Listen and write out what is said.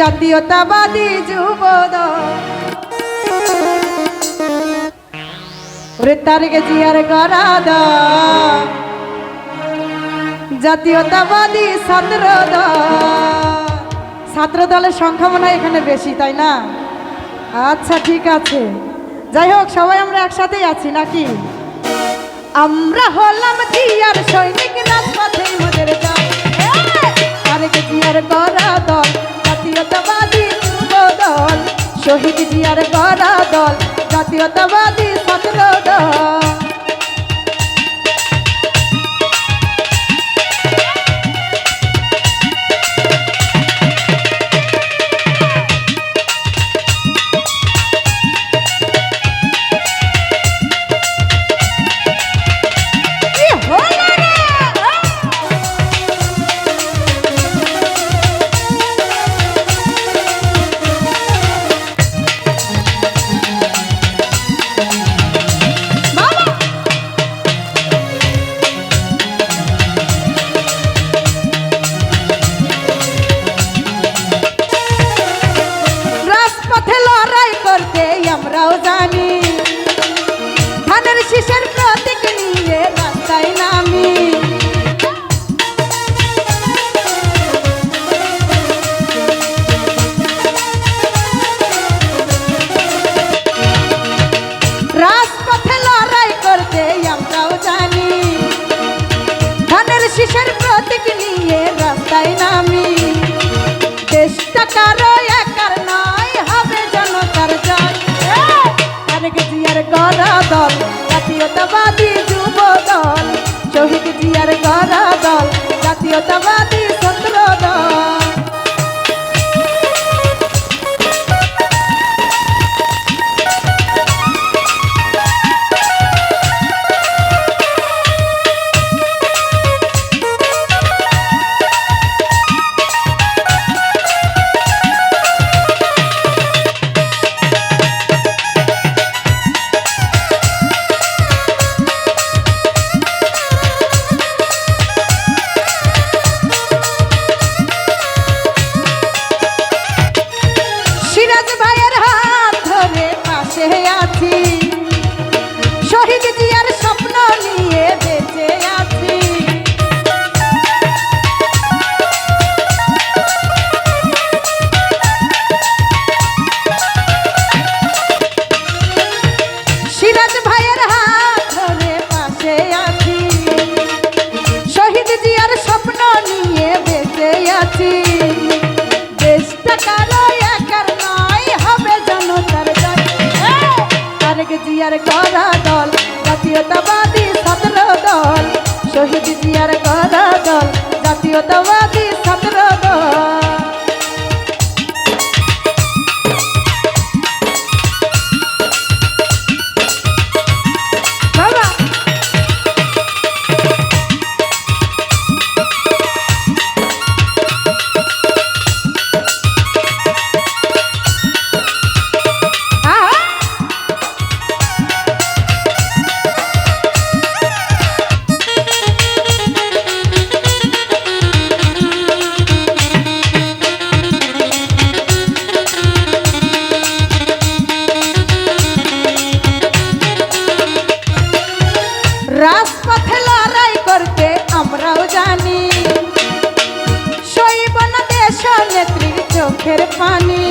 জাতীয়তাবাদী যুবদ তারকে জিয়ার করা দ জাতীয়তাবাদী ছাত্র ছাত্র দলের সংখ্যা মনে হয় এখানে বেশি, তাই না? আচ্ছা ঠিক আছে। যাই হোক, সবাই আমরা একসাথেই আছি, নাকি? আমরা হলাম জিয়ার সৈনিকরা জাতীয়তাবাদী ছাত্র দল জাতীয়তাবাদী যুবদল শহীদ জিয়ার করা দল জাতীয়তাবাদী জিয়ার করা দল জাতীয়তাবাদী ছাত্র দল। শহীদ জিয়ার করা দল জাতীয়তাবাদী চোখের পানি।